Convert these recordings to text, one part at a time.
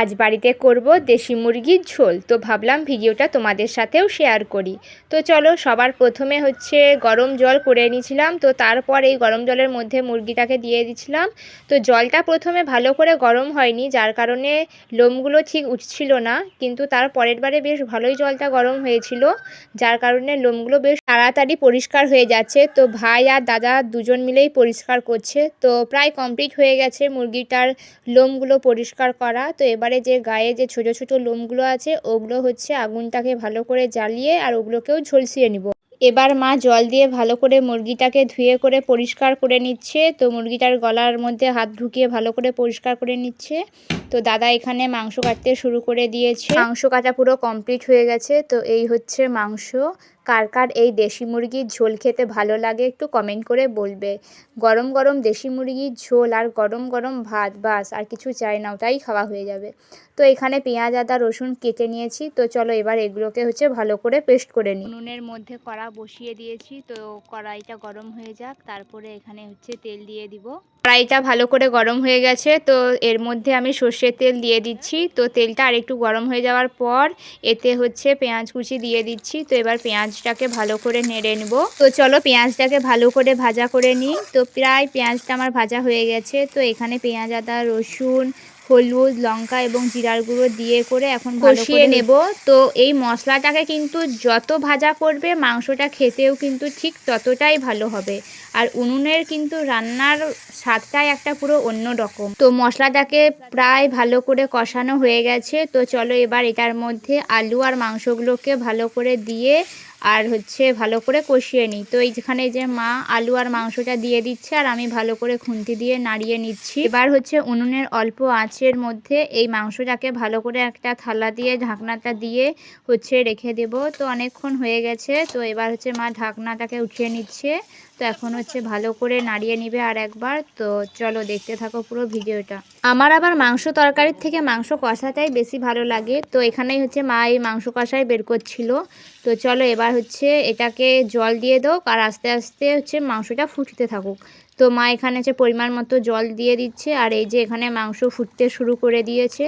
আজ বাড়িতে করব দেশি মুরগির ঝোল। তো ভাবলাম ভিডিওটা তোমাদের সাথেও শেয়ার করি। তো চলো, সবার প্রথমে হচ্ছে গরম জল করে নিয়েছিলাম তো তারপর এই গরম জলের মধ্যে মুরগিটাকে দিয়ে দিছিলাম তো জলটা প্রথমে ভালো করে গরম হয়নি, যার কারণে লোমগুলো ঠিক উঠছিল না। কিন্তু তার পরের বারে বেশ ভালোই জলটা গরম হয়েছিল, যার কারণে লোমগুলো বেশ তাড়াতাড়ি পরিষ্কার হয়ে যাচ্ছে। তো ভাই আর দাদা দুজন মিলেই পরিষ্কার করছে। তো প্রায় কমপ্লিট হয়ে গেছে মুরগিটার লোমগুলো পরিষ্কার করা। তো এবারে যে গায়ে যে ছোট ছোট লোমগুলো আছে, ওগুলো হচ্ছে আগুনটাকে ভালো করে জ্বালিয়ে আর ওগুলোকেও ঝলসিয়ে নিব। এবার মা জল দিয়ে ভালো করে মুরগিটাকে ধুয়ে করে পরিষ্কার করে নিচ্ছে। তো মুরগিটার গলার মধ্যে হাত ঢুকিয়ে ভালো করে পরিষ্কার করে নিচ্ছে। তো দাদা এখানে মাংস কাটতে শুরু করে দিয়েছে। মাংস কাটা পুরো কমপ্লিট হয়ে গেছে। তো এই হচ্ছে মাংস। কার কার এই দেশি মুরগির ঝোল খেতে ভালো লাগে একটু কমেন্ট করে বলবে। গরম গরম দেশি মুরগির ঝোল আর গরম গরম ভাত বাস আর কিছু চাই না ওটাই খাওয়া হয়ে যাবে। তো এখানে পেঁয়াজ আদা রসুন কেটে নিয়েছি তো চলো এবার এগুলোকে হচ্ছে ভালো করে পেস্ট করে নিই। উনুনের মধ্যে কড়া বসিয়ে দিয়েছি তো কড়াইটা গরম হয়ে যাক তারপরে এখানে হচ্ছে তেল দিয়ে দিব। কড়াইটা ভালো করে গরম হয়ে গেছে তো এর মধ্যে আমি সর্ষের তেল দিয়ে দিচ্ছি তো তেলটা আর একটু গরম হয়ে যাওয়ার পর এতে হচ্ছে পেঁয়াজ কুচি দিয়ে দিচ্ছি তো এবার পেঁয়াজটাকে ভালো করে নেড়ে নেব। তো চলো পেঁয়াজটাকে ভালো করে ভাজা করে নিই। তো প্রায় পেঁয়াজটা আমার ভাজা হয়ে গেছে। তো এখানে পেঁয়াজ আদা রসুন হলুদ লঙ্কা এবং জিরার গুঁড়ো দিয়ে করে এখন কষিয়ে নেব। তো এই মশলাটাকে কিন্তু যত ভাজা করবে মাংসটা খেতেও কিন্তু ঠিক ততটাই ভালো হবে। আর উনুনের কিন্তু রান্নার স্বাদটাই একটা পুরো অন্য রকম। তো মশলাটাকে প্রায় ভালো করে কষানো হয়ে গেছে। তো চলো এবার এটার মধ্যে আলু আর মাংসগুলোকে ভালো করে দিয়ে আর হচ্ছে ভালো করে কষিয়ে নিই। তো এইখানে যে মা আলু আর মাংসটা দিয়ে দিচ্ছে আর আমি ভালো করে খুন্তি দিয়ে নাড়িয়ে নিচ্ছি। এবার হচ্ছে উনুনের অল্প আঁচের মধ্যে এই মাংসটাকে ভালো করে একটা থালা দিয়ে, ঢাকনাটা দিয়ে হচ্ছে রেখে দেব। তো অনেকক্ষণ হয়ে গেছে, তো এবার হচ্ছে মা ঢাকনাটাকে উঠিয়ে নিচ্ছে। তো এখন হচ্ছে ভালো করে নাড়িয়ে নিবে আর একবার। তো চলো দেখতে থাকো পুরো ভিডিওটা। আমার আবার মাংস তরকারির থেকে মাংস কষাটাই বেশি ভালো লাগে। তো এখানেই হচ্ছে মা এই মাংস কষাই বের করছিল। তো চলো এবার হচ্ছে এটাকে জল দিয়ে দাও, আর আস্তে আস্তে হচ্ছে মাংসটা ফুটতে থাকুক। তো মা এখানে হচ্ছে পরিমাণ মতো জল দিয়ে দিচ্ছে, আর এই যে এখানে মাংস ফুটতে শুরু করে দিয়েছে।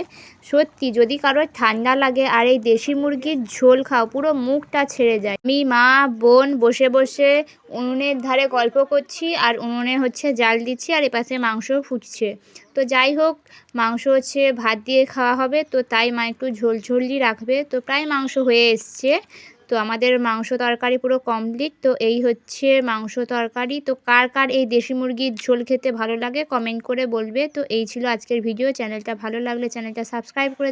সত্যি যদি কারোর ঠান্ডা লাগে, আর এই দেশি মুরগির ঝোল খাও, পুরো মুখটা ছেড়ে যায়। আমি মা, বোন বসে বসে উনুনের ধারে গল্প করছি, আর উনুনে হচ্ছে জাল দিচ্ছি, আর এপাশে মাংস ফুটছে। তো যাই হোক, মাংস হচ্ছে ভাত দিয়ে খাওয়া হবে, তো তাই মা একটু ঝোল ঝোলই রাখবে। তো প্রায় মাংস হয়ে এসছে। তো আমাদের মাংস তরকারি পুরো কমপ্লিট তো এই হচ্ছে মাংস তরকারি। তো কার কার এই দেশি মুরগির ঝোল খেতে ভালো লাগে কমেন্ট করে বলবে। তো এই ছিল আজকের ভিডিও চ্যানেলটা ভালো লাগলে চ্যানেলটা সাবস্ক্রাইব করে